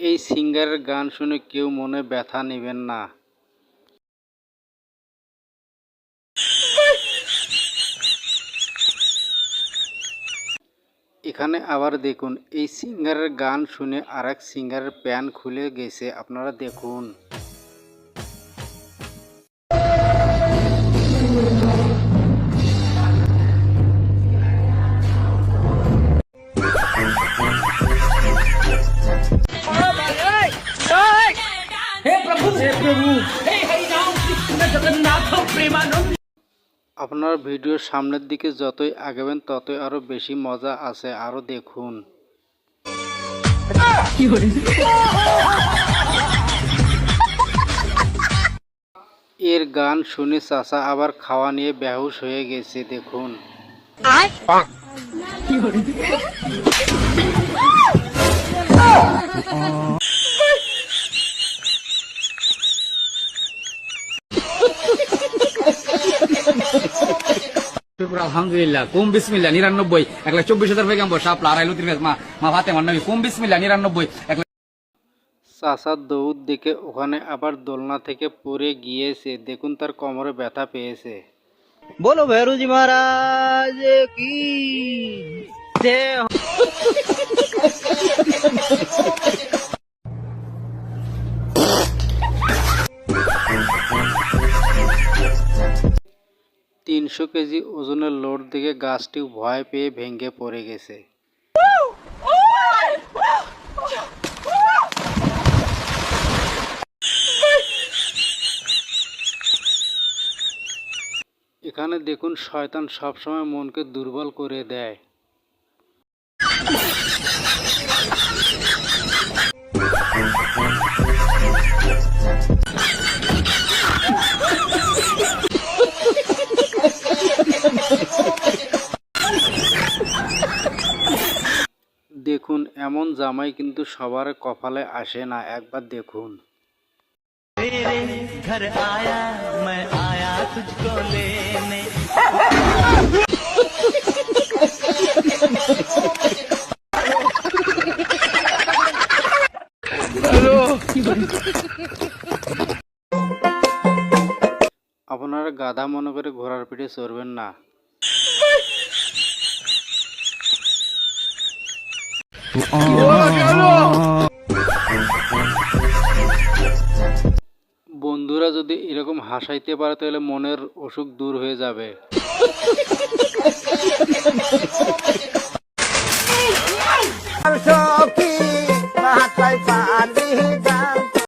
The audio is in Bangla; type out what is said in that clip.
এই সিঙ্গারের গান শুনে কেউ মনে ব্যথা নেবেন না। এখানে আবার দেখুন, এই সিঙ্গারের গান শুনে আরেক সিঙ্গারের প্যান খুলে গেছে। আপনারা দেখুন। আপনার ভিডিওর সামনের দিকে যতই আগাবেন, ততই আরও বেশি মজা আছে। আরও দেখুন। এর গান শুনে চাচা আবার খাওয়া নিয়ে বেহুশ হয়ে গেছে, দেখুন। উপর কুম নিরানব্বই। চব্বিশ হাজার নিরানব্বই। দৌড় দেখে ওখানে আবার দোলনা থেকে পরে গিয়েছে। দেখুন তার কোমরে ব্যথা পেয়েছে। বলো ভেরুজি মহারাজ কি তিনশো কেজি ওজনের লোড দিকে গাছটি ভয় পেয়ে ভেঙে পড়ে গেছে। এখানে দেখুন, শয়তান সবসময় মনকে দুর্বল করে দেয়। দেখুন এমন জামাই কিন্তু সবার কপালে আসে না একবার দেখুন घर आया मैं आया तुझको लेने আপনারা গাধা মনে করে ঘোড়ার পিঠে চড়বেন না বন্ধুরা যদি এরকম হাসাইতে পারে তাহলে মনের অসুখ দূর হয়ে যাবে।